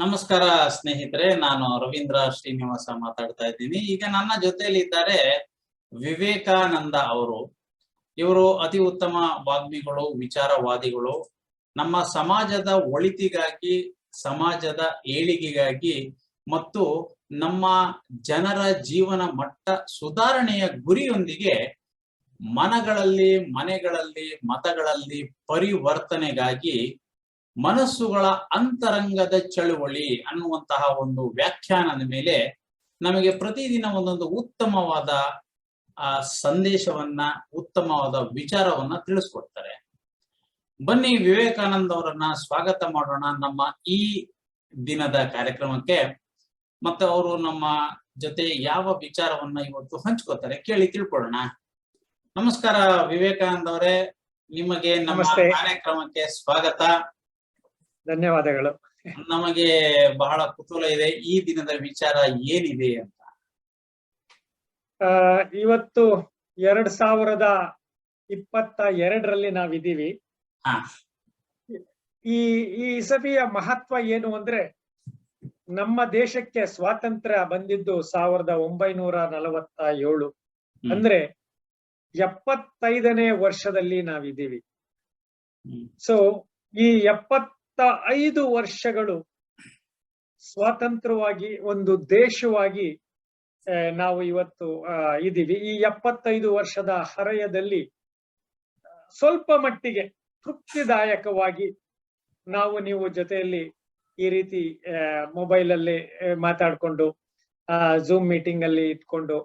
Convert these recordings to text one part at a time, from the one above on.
ನಮಸ್ಕಾರ ಸ್ನೇಹಿತರೆ, ನಾನು ರವೀಂದ್ರ ಶ್ರೀನಿವಾಸ ಮಾತಾಡ್ತಾ ಇದ್ದೀನಿ. ಈಗ ನನ್ನ ಜೊತೆಯಲ್ಲಿ ಇದ್ದಾರೆ ವಿವೇಕಾನಂದ ಅವರು. ಇವರು ಅತಿ ಉತ್ತಮ ವಾಗ್ಮಿಗಳು, ವಿಚಾರವಾದಿಗಳು. ನಮ್ಮ ಸಮಾಜದ ಒಳಿತಿಗಾಗಿ, ಸಮಾಜದ ಏಳಿಗೆಗಾಗಿ ಮತ್ತು ನಮ್ಮ ಜನರ ಜೀವನ ಮಟ್ಟ ಸುಧಾರಣೆಯ ಗುರಿಯೊಂದಿಗೆ ಮನಗಳಲ್ಲಿ, ಮನೆಗಳಲ್ಲಿ, ಮತಗಳಲ್ಲಿ ಪರಿವರ್ತನೆಗಾಗಿ ಮನಸ್ಸುಗಳ ಅಂತರಂಗದ ಚಳುವಳಿ ಅನ್ನುವಂತಹ ಒಂದು ವ್ಯಾಖ್ಯಾನದ ಮೇಲೆ ನಮಗೆ ಪ್ರತಿದಿನ ಒಂದೊಂದು ಉತ್ತಮವಾದ ಆ ಸಂದೇಶವನ್ನ ಉತ್ತಮವಾದ ವಿಚಾರವನ್ನ ತಿಳಿಸ್ಕೊಡ್ತಾರೆ. ಬನ್ನಿ ವಿವೇಕಾನಂದ ಅವರನ್ನ ಸ್ವಾಗತ ಮಾಡೋಣ ನಮ್ಮ ಈ ದಿನದ ಕಾರ್ಯಕ್ರಮಕ್ಕೆ. ಮತ್ತೆ ಅವರು ನಮ್ಮ ಜೊತೆ ಯಾವ ವಿಚಾರವನ್ನ ಇವತ್ತು ಹಂಚ್ಕೋತಾರೆ ಕೇಳಿ ತಿಳ್ಕೊಳ್ಳೋಣ. ನಮಸ್ಕಾರ ವಿವೇಕಾನಂದ ಅವರೇ ನಿಮಗೆ ನಮ್ಮ ನಮಸ್ತೆ. ಕಾರ್ಯಕ್ರಮಕ್ಕೆ ಸ್ವಾಗತ. ಧನ್ಯವಾದಗಳು. ನಮಗೆ ಬಹಳ ಕುತೂಹಲ ಇದೆ. ಈ ದಿನದ ವಿಚಾರ ಏನಿದೆ ಅಂತ? ಇವತ್ತು ಎರಡ್ ಸಾವಿರದ ಇಪ್ಪತ್ತ ಎರಡರಲ್ಲಿ ನಾವಿದ್ದೀವಿ. ಈ ಈ ಇಸವಿಯ ಮಹತ್ವ ಏನು ಅಂದ್ರೆ ನಮ್ಮ ದೇಶಕ್ಕೆ ಸ್ವಾತಂತ್ರ್ಯ ಬಂದಿದ್ದು ಸಾವಿರದ ಒಂಬೈನೂರ ನಲವತ್ತ ಏಳು. ಅಂದ್ರೆ ಎಪ್ಪತ್ತೈದನೇ ವರ್ಷದಲ್ಲಿ ನಾವಿದ್ದೀವಿ. ಸೊ ಈ ಎಪ್ಪತ್ತ ಐದು ವರ್ಷಗಳು ಸ್ವತಂತ್ರವಾಗಿ ಒಂದು ದೇಶವಾಗಿ ನಾವು ಇವತ್ತು ಇದ್ದೀವಿ. ಈ ಎಪ್ಪತ್ತೈದು ವರ್ಷದ ಹರೆಯದಲ್ಲಿ ಸ್ವಲ್ಪ ಮಟ್ಟಿಗೆ ತೃಪ್ತಿದಾಯಕವಾಗಿ ನಾವು ನೀವು ಜೊತೆಯಲ್ಲಿ ಈ ರೀತಿ ಮೊಬೈಲ್ ಅಲ್ಲಿ ಮಾತಾಡ್ಕೊಂಡು ಝೂಮ್ ಮೀಟಿಂಗ್ ಅಲ್ಲಿ ಇಟ್ಕೊಂಡು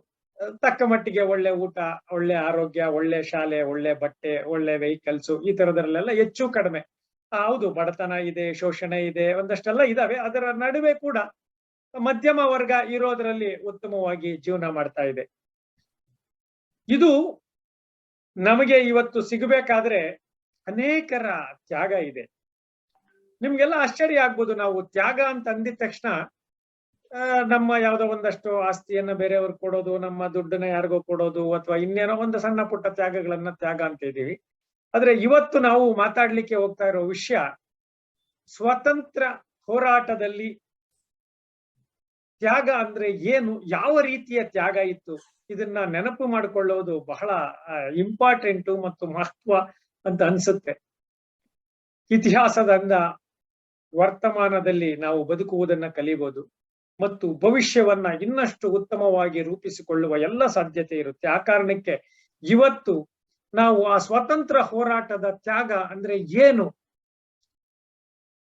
ತಕ್ಕ ಮಟ್ಟಿಗೆ ಒಳ್ಳೆ ಊಟ, ಒಳ್ಳೆ ಆರೋಗ್ಯ, ಒಳ್ಳೆ ಶಾಲೆ, ಒಳ್ಳೆ ಬಟ್ಟೆ, ಒಳ್ಳೆ ವೆಹಿಕಲ್ಸ್ ಈ ತರದ್ರಲ್ಲೆಲ್ಲ ಹೆಚ್ಚು ಕಡಿಮೆ ಹೌದು, ಬಡತನ ಇದೆ, ಶೋಷಣೆ ಇದೆ, ಒಂದಷ್ಟೆಲ್ಲ ಇದಾವೆ. ಅದರ ನಡುವೆ ಕೂಡ ಮಧ್ಯಮ ವರ್ಗ ಇರೋದ್ರಲ್ಲಿ ಉತ್ತಮವಾಗಿ ಜೀವನ ಮಾಡ್ತಾ ಇದೆ. ಇದು ನಮಗೆ ಇವತ್ತು ಸಿಗಬೇಕಾದ್ರೆ ಅನೇಕರ ತ್ಯಾಗ ಇದೆ. ನಿಮ್ಗೆಲ್ಲ ಆಶ್ಚರ್ಯ ಆಗ್ಬೋದು. ನಾವು ತ್ಯಾಗ ಅಂತ ಅಂದಿದ ತಕ್ಷಣ ನಮ್ಮ ಯಾವ್ದೋ ಒಂದಷ್ಟು ಆಸ್ತಿಯನ್ನ ಬೇರೆಯವ್ರಿಗೆ ಕೊಡೋದು, ನಮ್ಮ ದುಡ್ಡನ್ನ ಯಾರಿಗೋ ಕೊಡೋದು, ಅಥವಾ ಇನ್ನೇನೋ ಒಂದು ಸಣ್ಣ ಪುಟ್ಟ ತ್ಯಾಗಗಳನ್ನ ತ್ಯಾಗ ಅಂತ ಇದ್ದೀವಿ. ಆದ್ರೆ ಇವತ್ತು ನಾವು ಮಾತಾಡ್ಲಿಕ್ಕೆ ಹೋಗ್ತಾ ಇರೋ ವಿಷಯ ಸ್ವತಂತ್ರ ಹೋರಾಟದಲ್ಲಿ ತ್ಯಾಗ ಅಂದ್ರೆ ಏನು, ಯಾವ ರೀತಿಯ ತ್ಯಾಗ ಇತ್ತು, ಇದನ್ನ ನೆನಪು ಮಾಡಿಕೊಳ್ಳೋದು ಬಹಳ ಇಂಪಾರ್ಟೆಂಟ್ ಮತ್ತು ಮಹತ್ವ ಅಂತ ಅನ್ಸುತ್ತೆ. ಇತಿಹಾಸದಿಂದ ವರ್ತಮಾನದಲ್ಲಿ ನಾವು ಬದುಕುವುದನ್ನ ಕಲಿಬಹುದು ಮತ್ತು ಭವಿಷ್ಯವನ್ನ ಇನ್ನಷ್ಟು ಉತ್ತಮವಾಗಿ ರೂಪಿಸಿಕೊಳ್ಳುವ ಎಲ್ಲ ಸಾಧ್ಯತೆ ಇರುತ್ತೆ. ಆ ಕಾರಣಕ್ಕೆ ಇವತ್ತು ನಾವು ಆ ಸ್ವತಂತ್ರ ಹೋರಾಟದ ತ್ಯಾಗ ಅಂದ್ರೆ ಏನು?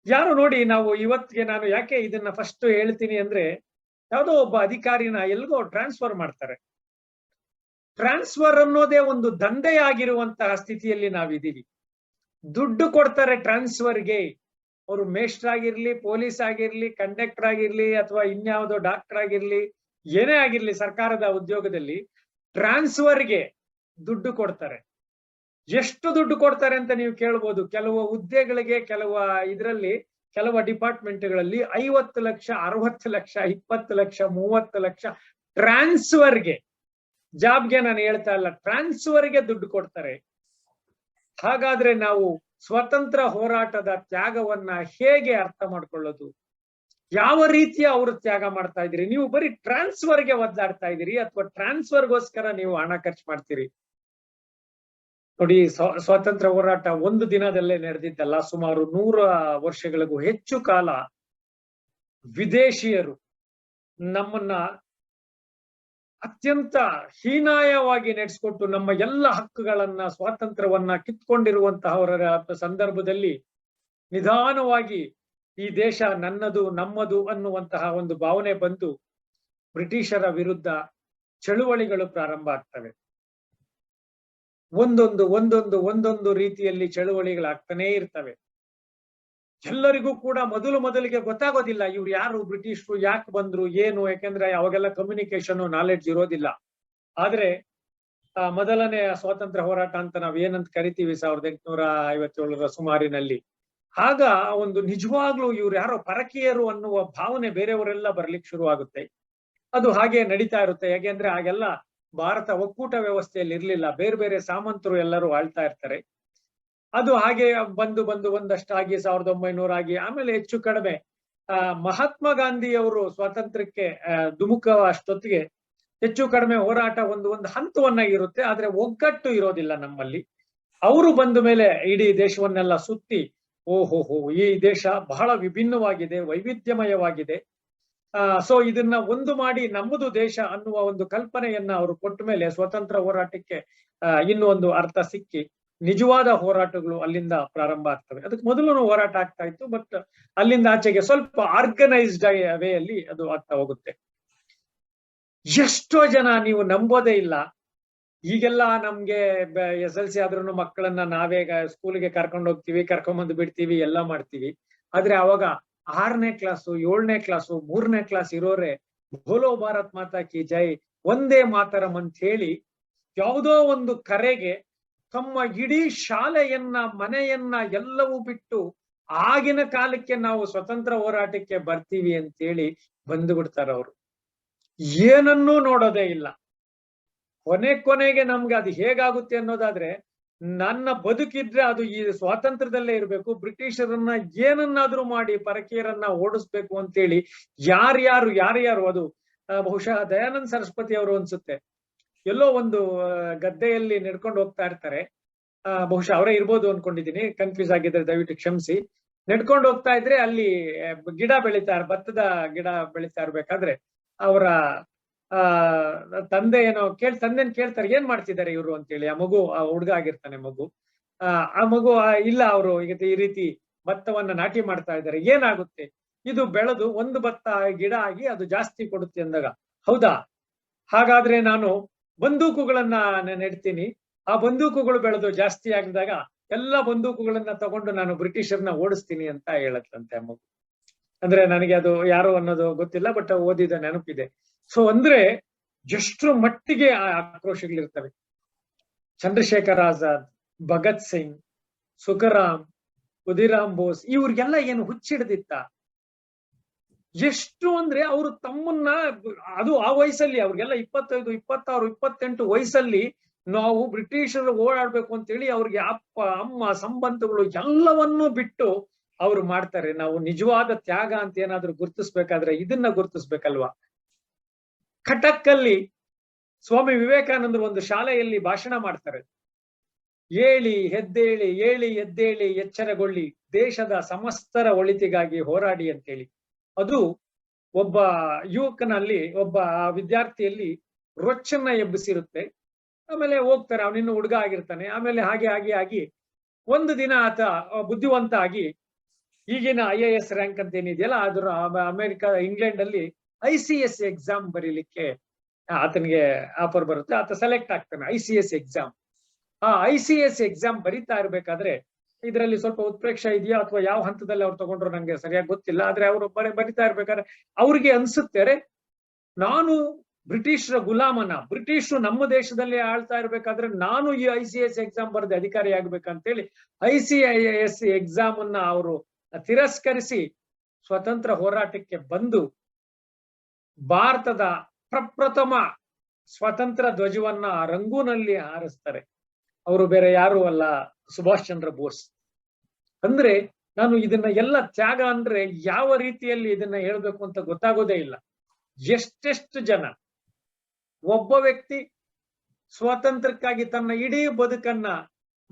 ಯಾರು ನೋಡಿ ನಾವು ಇವತ್ತಿಗೆ ನಾನು ಯಾಕೆ ಇದನ್ನ ಫಸ್ಟ್ ಹೇಳ್ತೀನಿ ಅಂದ್ರೆ, ಯಾವುದೋ ಒಬ್ಬ ಅಧಿಕಾರಿನ ಎಲ್ಗೋ ಟ್ರಾನ್ಸ್ಫರ್ ಮಾಡ್ತಾರೆ. ಟ್ರಾನ್ಸ್ಫರ್ ಅನ್ನೋದೇ ಒಂದು ದಂಧೆಯಾಗಿರುವಂತಹ ಸ್ಥಿತಿಯಲ್ಲಿ ನಾವಿದ್ದೀವಿ. ದುಡ್ಡು ಕೊಡ್ತಾರೆ ಟ್ರಾನ್ಸ್ಫರ್ಗೆ ಅವರು ಮೇಸ್ಟರ್ ಆಗಿರ್ಲಿ, ಪೊಲೀಸ್ ಆಗಿರ್ಲಿ ಕಂಡಕ್ಟರ್ ಆಗಿರ್ಲಿ, ಅಥವಾ ಇನ್ಯಾವುದೋ ಡಾಕ್ಟರ್ ಆಗಿರ್ಲಿ, ಏನೇ ಆಗಿರ್ಲಿ ಸರ್ಕಾರದ ಉದ್ಯೋಗದಲ್ಲಿ ಟ್ರಾನ್ಸ್ಫರ್ಗೆ ದುಡ್ಡು ಕೊಡ್ತಾರೆ. ಎಷ್ಟು ದುಡ್ಡು ಕೊಡ್ತಾರೆ ಅಂತ ನೀವು ಕೇಳ್ಬೋದು. ಕೆಲವು ಹುದ್ದೆಗಳಿಗೆ, ಕೆಲವು ಇದರಲ್ಲಿ, ಕೆಲವು ಡಿಪಾರ್ಟ್ಮೆಂಟ್ಗಳಲ್ಲಿ ಐವತ್ತು ಲಕ್ಷ, ಅರವತ್ತು ಲಕ್ಷ, ಇಪ್ಪತ್ತು ಲಕ್ಷ, ಮೂವತ್ತು ಲಕ್ಷ ಟ್ರಾನ್ಸ್ಫರ್ಗೆ, ಜಾಬ್ಗೆ ನಾನು ಹೇಳ್ತಾ ಇಲ್ಲ, ಟ್ರಾನ್ಸ್ಫರ್ಗೆ ದುಡ್ಡು ಕೊಡ್ತಾರೆ. ಹಾಗಾದ್ರೆ ನಾವು ಸ್ವತಂತ್ರ ಹೋರಾಟದ ತ್ಯಾಗವನ್ನ ಹೇಗೆ ಅರ್ಥ ಮಾಡ್ಕೊಳ್ಳೋದು? ಯಾವ ರೀತಿಯ ಅವರು ತ್ಯಾಗ ಮಾಡ್ತಾ ಇದ್ದೀರಿ? ನೀವು ಬರೀ ಟ್ರಾನ್ಸ್ಫರ್ಗೆ ಒದ್ದಾಡ್ತಾ ಇದ್ದೀರಿ ಅಥವಾ ಟ್ರಾನ್ಸ್ಫರ್ಗೋಸ್ಕರ ನೀವು ಹಣ ಖರ್ಚು ಮಾಡ್ತೀರಿ? ನೋಡಿ, ಸ್ವ- ಸ್ವಾತಂತ್ರ್ಯ ಹೋರಾಟ ಒಂದು ದಿನದಲ್ಲೇ ನಡೆದಿದ್ದಲ್ಲ, ಸುಮಾರು ನೂರ ವರ್ಷಗಳಿಗೂ ಹೆಚ್ಚು ಕಾಲ ವಿದೇಶಿಯರು ನಮ್ಮನ್ನ ಅತ್ಯಂತ ಹೀನಾಯವಾಗಿ ನಡೆಸಿಕೊಟ್ಟು ನಮ್ಮ ಎಲ್ಲ ಹಕ್ಕುಗಳನ್ನ, ಸ್ವಾತಂತ್ರ್ಯವನ್ನ ಕಿತ್ಕೊಂಡಿರುವಂತಹವರ ಸಂದರ್ಭದಲ್ಲಿ ನಿಧಾನವಾಗಿ ಈ ದೇಶ ನನ್ನದು, ನಮ್ಮದು ಅನ್ನುವಂತಹ ಒಂದು ಭಾವನೆ ಬಂದು ಬ್ರಿಟಿಷರ ವಿರುದ್ಧ ಚಳುವಳಿಗಳು ಪ್ರಾರಂಭ ಆಗ್ತವೆ. ಒಂದೊಂದು ಒಂದೊಂದು ಒಂದೊಂದು ರೀತಿಯಲ್ಲಿ ಚಳುವಳಿಗಳಾಗ್ತಾನೇ ಇರ್ತವೆ. ಎಲ್ಲರಿಗೂ ಕೂಡ ಮೊದಲು ಮೊದಲಿಗೆ ಗೊತ್ತಾಗೋದಿಲ್ಲ ಇವ್ರು ಯಾರು ಬ್ರಿಟಿಷರು ಯಾಕೆ ಬಂದ್ರು ಏನು ಯಾಕೆಂದ್ರೆ ಅವಾಗೆಲ್ಲ ಕಮ್ಯುನಿಕೇಶನ್ ನಾಲೆಡ್ಜ್ ಇರೋದಿಲ್ಲ. ಆದ್ರೆ ಆ, ಮೊದಲನೇ ಸ್ವಾತಂತ್ರ್ಯ ಹೋರಾಟ ಅಂತ ನಾವ್ ಏನಂತ ಕರಿತೀವಿ ಸಾವಿರದ ಎಂಟುನೂರ ಐವತ್ತೇಳರ ಸುಮಾರಿನಲ್ಲಿ. ಆಗ ಒಂದು ನಿಜವಾಗ್ಲೂ ಇವ್ರು ಯಾರೋ ಪರಕೀಯರು ಅನ್ನುವ ಭಾವನೆ ಬೇರೆಯವರೆಲ್ಲ ಬರ್ಲಿಕ್ಕೆ ಶುರು ಆಗುತ್ತೆ ಅದು ಹಾಗೆ ನಡೀತಾ ಇರುತ್ತೆ. ಯಾಕೆಂದ್ರೆ ಆಗೆಲ್ಲ ಭಾರತ ಒಕ್ಕೂಟ ವ್ಯವಸ್ಥೆಯಲ್ಲಿ ಇರ್ಲಿಲ್ಲ. ಬೇರೆ ಬೇರೆ ಸಾಮಂತರು ಎಲ್ಲರೂ ಆಳ್ತಾ ಇರ್ತಾರೆ. ಅದು ಹಾಗೆ ಬಂದು ಬಂದು ಒಂದಷ್ಟಾಗಿ ಸಾವಿರದ ಒಂಬೈನೂರ ಆಗಿ ಆಮೇಲೆ ಹೆಚ್ಚು ಕಡಿಮೆ. ಆ, ಮಹಾತ್ಮ ಗಾಂಧಿ ಅವರು ಸ್ವಾತಂತ್ರ್ಯಕ್ಕೆ ಧುಮುಕ ಅಷ್ಟೊತ್ತಿಗೆ ಹೆಚ್ಚು ಕಡಿಮೆ ಹೋರಾಟ ಒಂದು ಒಂದು ಹಂತವನ್ನ ಇರುತ್ತೆ. ಆದ್ರೆ ಒಗ್ಗಟ್ಟು ಇರೋದಿಲ್ಲ ನಮ್ಮಲ್ಲಿ. ಅವರು ಬಂದ ಮೇಲೆ ಇಡೀ ದೇಶವನ್ನೆಲ್ಲ ಸುತ್ತಿ ಓಹೋ ಹೋ ಈ ದೇಶ ಬಹಳ ವಿಭಿನ್ನವಾಗಿದೆ, ವೈವಿಧ್ಯಮಯವಾಗಿದೆ. ಸೊ ಇದನ್ನ ಒಂದು ಮಾಡಿ ನಮ್ಮದು ದೇಶ ಅನ್ನುವ ಒಂದು ಕಲ್ಪನೆಯನ್ನ ಅವರು ಕೊಟ್ಟ ಮೇಲೆ ಸ್ವತಂತ್ರ ಹೋರಾಟಕ್ಕೆ ಇನ್ನೂ ಒಂದು ಅರ್ಥ ಸಿಕ್ಕಿ ನಿಜವಾದ ಹೋರಾಟಗಳು ಅಲ್ಲಿಂದ ಪ್ರಾರಂಭ ಆಗ್ತವೆ. ಅದಕ್ಕೆ ಮೊದಲು ಹೋರಾಟ ಆಗ್ತಾ ಇತ್ತು ಬಟ್ ಅಲ್ಲಿಂದ ಆಚೆಗೆ ಸ್ವಲ್ಪ ಆರ್ಗನೈಸ್ಡ್ ವೇಯಲ್ಲಿ ಅದು ಆಗ್ತಾ ಹೋಗುತ್ತೆ. ಎಷ್ಟೋ ಜನ ನೀವು ನಂಬೋದೇ ಇಲ್ಲ. ಈಗೆಲ್ಲ ನಮ್ಗೆ ಎಸ್ ಎಲ್ ಸಿ ಆದ್ರೂ ಮಕ್ಕಳನ್ನ ನಾವೇ ಸ್ಕೂಲ್ಗೆ ಕರ್ಕೊಂಡು ಹೋಗ್ತೀವಿ, ಕರ್ಕೊಂಬಂದು ಬಿಡ್ತೀವಿ, ಎಲ್ಲ ಮಾಡ್ತೀವಿ. ಆದ್ರೆ ಅವಾಗ ಆರನೇ ಕ್ಲಾಸು ಏಳನೇ ಕ್ಲಾಸು ಮೂರನೇ ಕ್ಲಾಸ್ ಇರೋರೆ, ಭೋಲೋ ಭಾರತ್ ಮಾತಾ ಕಿ ಜೈ ಒಂದೇ ಮಾತರಂ ಅಂತ ಹೇಳಿ ಯಾವುದೋ ಒಂದು ಕರೆಗೆ ತಮ್ಮ ಇಡೀ ಶಾಲೆಯನ್ನ, ಮನೆಯನ್ನ ಎಲ್ಲವೂ ಬಿಟ್ಟು ಆಗಿನ ಕಾಲಕ್ಕೆ ನಾವು ಸ್ವತಂತ್ರ ಹೋರಾಟಕ್ಕೆ ಬರ್ತೀವಿ ಅಂತೇಳಿ ಬಂದು ಬಿಡ್ತಾರ ಅವರು. ಏನನ್ನೂ ನೋಡೋದೇ ಇಲ್ಲ. ಕೊನೆ ಕೊನೆಗೆ ನಮ್ಗೆ ಅದು ಹೇಗಾಗುತ್ತೆ ಅನ್ನೋದಾದ್ರೆ ನನ್ನ ಬದುಕಿದ್ರೆ ಅದು ಈ ಸ್ವಾತಂತ್ರ್ಯದಲ್ಲೇ ಇರಬೇಕು. ಬ್ರಿಟಿಷರನ್ನ ಏನನ್ನಾದ್ರೂ ಮಾಡಿ ಪರಕೀಯರನ್ನ ಓಡಿಸ್ಬೇಕು ಅಂತೇಳಿ ಯಾರ್ಯಾರು ಯಾರ್ಯಾರು ಅದು ಬಹುಶಃ ದಯಾನಂದ ಸರಸ್ವತಿ ಅವರು ಅನ್ಸುತ್ತೆ. ಎಲ್ಲೋ ಒಂದು ಗದ್ದೆಯಲ್ಲಿ ನಡ್ಕೊಂಡು ಹೋಗ್ತಾ ಇರ್ತಾರೆ. ಬಹುಶಃ ಅವರೇ ಇರ್ಬೋದು ಅನ್ಕೊಂಡಿದೀನಿ ಕನ್ಫ್ಯೂಸ್ ಆಗಿದ್ರೆ ದಯವಿಟ್ಟು ಕ್ಷಮಿಸಿ. ನಡ್ಕೊಂಡು ಹೋಗ್ತಾ ಇದ್ರೆ ಅಲ್ಲಿ ಗಿಡ ಬೆಳಿತಾ ಇರ್- ಭತ್ತದ ಗಿಡ ಬೆಳಿತಾ ಇರ್ಬೇಕಾದ್ರೆ ಅವರ ಆ, ತಂದೆ ಏನೋ ಕೇಳ್, ತಂದೆನ್ ಕೇಳ್ತಾರೆ, ಏನ್ ಮಾಡ್ತಿದ್ದಾರೆ ಇವರು ಅಂತೇಳಿ, ಆ ಮಗು, ಆ ಹುಡ್ಗ ಆಗಿರ್ತಾನೆ ಮಗು. ಆ ಮಗು ಇಲ್ಲ ಅವರು ಈಗ ಈ ರೀತಿ ಭತ್ತವನ್ನ ನಾಟಿ ಮಾಡ್ತಾ ಇದ್ದಾರೆ, ಏನಾಗುತ್ತೆ? ಇದು ಬೆಳೆದು ಒಂದು ಭತ್ತ ಗಿಡ ಆಗಿ ಅದು ಜಾಸ್ತಿ ಕೊಡುತ್ತೆ ಅಂದಾಗ, ಹೌದಾ? ಹಾಗಾದ್ರೆ ನಾನು ಬಂದೂಕುಗಳನ್ನ ನೆಡ್ತೀನಿ. ಆ ಬಂದೂಕುಗಳು ಬೆಳೆದು ಜಾಸ್ತಿ ಆಗಿದಾಗ ಎಲ್ಲ ಬಂದೂಕುಗಳನ್ನ ತಗೊಂಡು ನಾನು ಬ್ರಿಟಿಷರ್ನ ಓಡಿಸ್ತೀನಿ ಅಂತ ಹೇಳತ್ತಂತೆ ಮಗು. ಅಂದ್ರೆ ನನಗೆ ಅದು ಯಾರು ಅನ್ನೋದು ಗೊತ್ತಿಲ್ಲ ಬಟ್ ಓದಿದ ನೆನಪಿದೆ. ಸೊ ಅಂದ್ರೆ ಎಷ್ಟರ ಮಟ್ಟಿಗೆ ಆ ಆಕ್ರೋಶಗಳಿರ್ತವೆ. ಚಂದ್ರಶೇಖರ್ ಆಜಾದ್, ಭಗತ್ ಸಿಂಗ್, ಸುಖರಾಮ್, ಉದಿರಾಮ್ ಬೋಸ್, ಇವ್ರಿಗೆಲ್ಲ ಏನು ಹುಚ್ಚಿಡ್ದಿತ್ತ? ಎಷ್ಟು ಅಂದ್ರೆ ಅವರು ತಮ್ಮನ್ನ, ಅದು ಆ ವಯಸ್ಸಲ್ಲಿ, ಅವ್ರಿಗೆಲ್ಲ ಇಪ್ಪತ್ತೈದು, ಇಪ್ಪತ್ತಾರು, ಇಪ್ಪತ್ತೆಂಟು ವಯಸ್ಸಲ್ಲಿ ನಾವು ಬ್ರಿಟಿಷರು ಓಡಾಡ್ಬೇಕು ಅಂತೇಳಿ ಅವ್ರಿಗೆ ಅಪ್ಪ, ಅಮ್ಮ, ಸಂಬಂಧಗಳು ಎಲ್ಲವನ್ನೂ ಬಿಟ್ಟು ಅವ್ರು ಮಾಡ್ತಾರೆ, ನಾವು ನಿಜವಾದ ತ್ಯಾಗ ಅಂತ ಏನಾದ್ರೂ ಗುರ್ತಿಸ್ಬೇಕಾದ್ರೆ ಇದನ್ನ ಗುರ್ತಿಸ್ಬೇಕಲ್ವಾ? ಕಟಕ್ಕಲ್ಲಿ ಸ್ವಾಮಿ ವಿವೇಕಾನಂದರು ಒಂದು ಶಾಲೆಯಲ್ಲಿ ಭಾಷಣ ಮಾಡ್ತಾರೆ. ಏಳಿ ಹೆದ್ದೇಳಿ, ಏಳಿ ಎದ್ದೇಳಿ ಎಚ್ಚರಗೊಳ್ಳಿ, ದೇಶದ ಸಮಸ್ತರ ಒಳಿತಿಗಾಗಿ ಹೋರಾಡಿ ಅಂತೇಳಿ. ಅದು ಒಬ್ಬ ಯುವಕನಲ್ಲಿ, ಒಬ್ಬ ವಿದ್ಯಾರ್ಥಿಯಲ್ಲಿ ರೊಚ್ಚನ್ನ ಎಬ್ಬಿಸಿರುತ್ತೆ. ಆಮೇಲೆ ಹೋಗ್ತಾರೆ, ಅವನಿನ್ನು ಹುಡುಗ ಆಗಿರ್ತಾನೆ. ಆಮೇಲೆ ಹಾಗೆ ಹಾಗೆ ಆಗಿ ಒಂದು ದಿನ ಆತ ಬುದ್ಧಿವಂತ ಆಗಿ ಈಗಿನ ಐ ಎ ಎಸ್ ರ್ಯಾಂಕ್ ಅಂತ ಏನಿದೆಯಲ್ಲ ಅದ್ರ ಅಮ- ಅಮೆರಿಕ ಇಂಗ್ಲೆಂಡ್ ಅಲ್ಲಿ ಐ ಸಿ ಎಸ್ ಎಕ್ಸಾಮ್ ಬರೀಲಿಕ್ಕೆ ಆತನಿಗೆ ಆಫರ್ ಬರುತ್ತೆ. ಆತ ಸೆಲೆಕ್ಟ್ ಆಗ್ತಾನೆ ಐ ಸಿ ಎಸ್ ಎಕ್ಸಾಮ್ ಆ ಐ ಸಿ ಎಸ್ ಎಕ್ಸಾಮ್ ಬರೀತಾ ಇರ್ಬೇಕಾದ್ರೆ ಇದರಲ್ಲಿ ಸ್ವಲ್ಪ ಉತ್ಪ್ರೇಕ್ಷ ಇದೆಯಾ ಅಥವಾ ಯಾವ ಹಂತದಲ್ಲಿ ಅವ್ರು ತಗೊಂಡ್ರು ನಂಗೆ ಸರಿಯಾಗಿ ಗೊತ್ತಿಲ್ಲ. ಆದ್ರೆ ಅವರು ಬರೀ, ಬರಿತಾ ಇರ್ಬೇಕಾದ್ರೆ ಅವ್ರಿಗೆ ಅನ್ಸುತ್ತೆ ನಾನು ಬ್ರಿಟಿಷರ ಗುಲಾಮನ, ಬ್ರಿಟಿಷರು ನಮ್ಮ ದೇಶದಲ್ಲಿ ಆಳ್ತಾ ಇರ್ಬೇಕಾದ್ರೆ ನಾನು ಈ ಐ ಸಿ ಎಸ್ ಎಕ್ಸಾಮ್ ಬರೆದ ಅಧಿಕಾರಿ ಆಗ್ಬೇಕಂತೇಳಿ I C I S exam ಅನ್ನ ಅವರು ತಿರಸ್ಕರಿಸಿ ಸ್ವತಂತ್ರ ಹೋರಾಟಕ್ಕೆ ಬಂದು ಭಾರತದ ಪ್ರಪ್ರಥಮ ಸ್ವತಂತ್ರ ಧ್ವಜವನ್ನ ರಂಗೂನಲ್ಲಿ ಹಾರಿಸ್ತಾರೆ. ಅವರು ಬೇರೆ ಯಾರು ಅಲ್ಲ, ಸುಭಾಷ್ ಚಂದ್ರ ಬೋಸ್. ಅಂದ್ರೆ ನಾನು ಇದನ್ನ ಎಲ್ಲ ತ್ಯಾಗ ಅಂದ್ರೆ ಯಾವ ರೀತಿಯಲ್ಲಿ ಇದನ್ನ ಹೇಳ್ಬೇಕು ಅಂತ ಗೊತ್ತಾಗೋದೇ ಇಲ್ಲ. ಎಷ್ಟೆಷ್ಟು ಜನ ಒಬ್ಬ ವ್ಯಕ್ತಿ ಸ್ವಾತಂತ್ರ್ಯಕ್ಕಾಗಿ ತನ್ನ ಇಡೀ ಬದುಕನ್ನ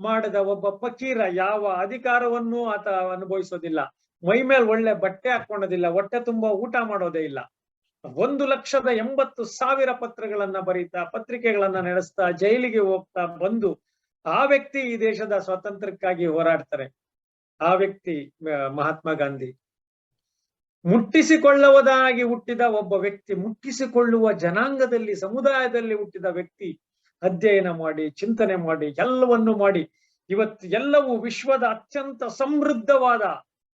ಮಾಡಿದ ಒಬ್ಬ ಫಕೀರ ಯಾವ ಅಧಿಕಾರವನ್ನು ಆತ ಅನುಭವಿಸೋದಿಲ್ಲ. ಮೈ ಮೇಲೆ ಒಳ್ಳೆ ಬಟ್ಟೆ ಹಾಕೊಳ್ಳೋದಿಲ್ಲ ಹೊಟ್ಟೆ ತುಂಬಾ ಊಟ ಮಾಡೋದೇ ಇಲ್ಲ. ಒಂದು ಲಕ್ಷದ ಎಂಬತ್ತು ಸಾವಿರ ಪತ್ರಗಳನ್ನ ಬರೀತಾ, ಪತ್ರಿಕೆಗಳನ್ನ ನಡೆಸ್ತಾ, ಜೈಲಿಗೆ ಹೋಗ್ತಾ ಬಂದು ಆ ವ್ಯಕ್ತಿ ಈ ದೇಶದ ಸ್ವಾತಂತ್ರ್ಯಕ್ಕಾಗಿ ಹೋರಾಡ್ತಾರೆ. ಆ ವ್ಯಕ್ತಿ ಮಹಾತ್ಮ ಗಾಂಧಿ. ಮುಟ್ಟಿಸಿಕೊಳ್ಳುವುದಾಗಿ ಹುಟ್ಟಿದ ಒಬ್ಬ ವ್ಯಕ್ತಿ, ಮುಟ್ಟಿಸಿಕೊಳ್ಳುವ ಜನಾಂಗದಲ್ಲಿ, ಸಮುದಾಯದಲ್ಲಿ ಹುಟ್ಟಿದ ವ್ಯಕ್ತಿ ಅಧ್ಯಯನ ಮಾಡಿ, ಚಿಂತನೆ ಮಾಡಿ, ಎಲ್ಲವನ್ನು ಮಾಡಿ. ಇವತ್ತು ಎಲ್ಲವೂ ವಿಶ್ವದ ಅತ್ಯಂತ ಸಮೃದ್ಧವಾದ,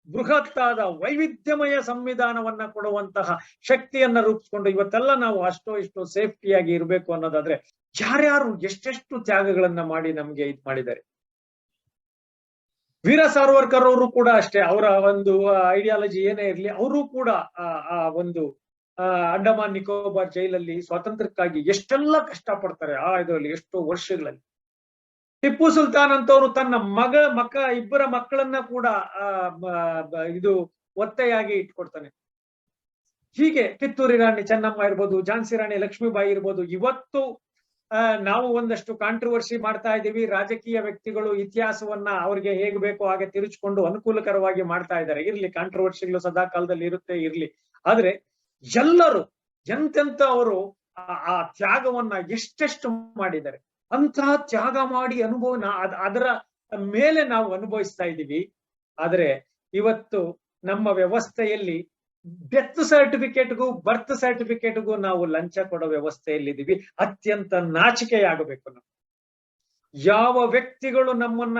ಬೃಹತ್ತಾದ ವೈವಿಧ್ಯಮಯ ಸಂವಿಧಾನವನ್ನ ಕೊಡುವಂತಹ ಶಕ್ತಿಯನ್ನ ರೂಪಿಸ್ಕೊಂಡು ಇವತ್ತೆಲ್ಲ ನಾವು ಅಷ್ಟೋ ಇಷ್ಟೋ ಸೇಫ್ಟಿಯಾಗಿ ಇರಬೇಕು ಅನ್ನೋದಾದ್ರೆ ಯಾರ್ಯಾರು ಎಷ್ಟೆಷ್ಟು ತ್ಯಾಗಗಳನ್ನ ಮಾಡಿ ನಮ್ಗೆ ಇದ್ ಮಾಡಿದ್ದಾರೆ. ವೀರ ಸಾರ್ವರ್ಕರ್ ಅವರು ಕೂಡ ಅಷ್ಟೇ, ಅವರ ಒಂದು ಐಡಿಯಾಲಜಿ ಏನೇ ಇರಲಿ, ಅವರು ಕೂಡ ಆ, ಒಂದು ಅಂಡಮಾನ್ ನಿಕೋಬಾರ್ ಜೈಲಲ್ಲಿ ಸ್ವಾತಂತ್ರ್ಯಕ್ಕಾಗಿ ಎಷ್ಟೆಲ್ಲ ಕಷ್ಟ ಪಡ್ತಾರೆ ಆ ಇದರಲ್ಲಿ, ಎಷ್ಟೋ ವರ್ಷಗಳಲ್ಲಿ. ಟಿಪ್ಪು ಸುಲ್ತಾನ್ ಅಂತವರು ತನ್ನ ಮಗ ಮಕ್ಕ ಇಬ್ಬರ ಮಕ್ಕಳನ್ನ ಕೂಡ ಇದು ಒತ್ತೆಯಾಗಿ ಇಟ್ಕೊಡ್ತಾನೆ. ಹೀಗೆ ಕಿತ್ತೂರಿ ರಾಣಿ ಚೆನ್ನಮ್ಮ ಇರ್ಬೋದು, ಝಾನ್ಸಿ ರಾಣಿ ಲಕ್ಷ್ಮೀಬಾಯಿ ಇರ್ಬೋದು, ಇವತ್ತು ನಾವು ಒಂದಷ್ಟು ಕಾಂಟ್ರವರ್ಸಿ ಮಾಡ್ತಾ ಇದ್ದೀವಿ. ರಾಜಕೀಯ ವ್ಯಕ್ತಿಗಳು ಇತಿಹಾಸವನ್ನ ಅವ್ರಿಗೆ ಹೇಗ್ ಬೇಕೋ ಹಾಗೆ ತಿರುಚಿಕೊಂಡು ಅನುಕೂಲಕರವಾಗಿ ಮಾಡ್ತಾ ಇದ್ದಾರೆ. ಇರ್ಲಿ ಕಾಂಟ್ರವರ್ಸಿಗಳು ಸದಾ ಕಾಲದಲ್ಲಿ ಇರುತ್ತೆ, ಇರ್ಲಿ. ಆದ್ರೆ ಎಲ್ಲರೂ ಎಂತೆಂತ ಅವರು ಆ- ತ್ಯಾಗವನ್ನ ಎಷ್ಟೆಷ್ಟು ಮಾಡಿದ್ದಾರೆ. ಅಂತಹ ತ್ಯಾಗ ಮಾಡಿ ಅನುಭವ ಅದ್- ಅದರ ಮೇಲೆ ನಾವು ಅನುಭವಿಸ್ತಾ ಇದ್ದೀವಿ. ಆದರೆ ಇವತ್ತು ನಮ್ಮ ವ್ಯವಸ್ಥೆಯಲ್ಲಿ ಡೆತ್ ಸರ್ಟಿಫಿಕೇಟ್ಗೂ ಬರ್ತ್ ಸರ್ಟಿಫಿಕೇಟ್ಗೂ ನಾವು ಲಂಚ ಕೊಡೋ ವ್ಯವಸ್ಥೆಯಲ್ಲಿ ಇದೀವಿ ಅತ್ಯಂತ ನಾಚಿಕೆಯಾಗಬೇಕು ನಾವು. ಯಾವ ವ್ಯಕ್ತಿಗಳು ನಮ್ಮನ್ನ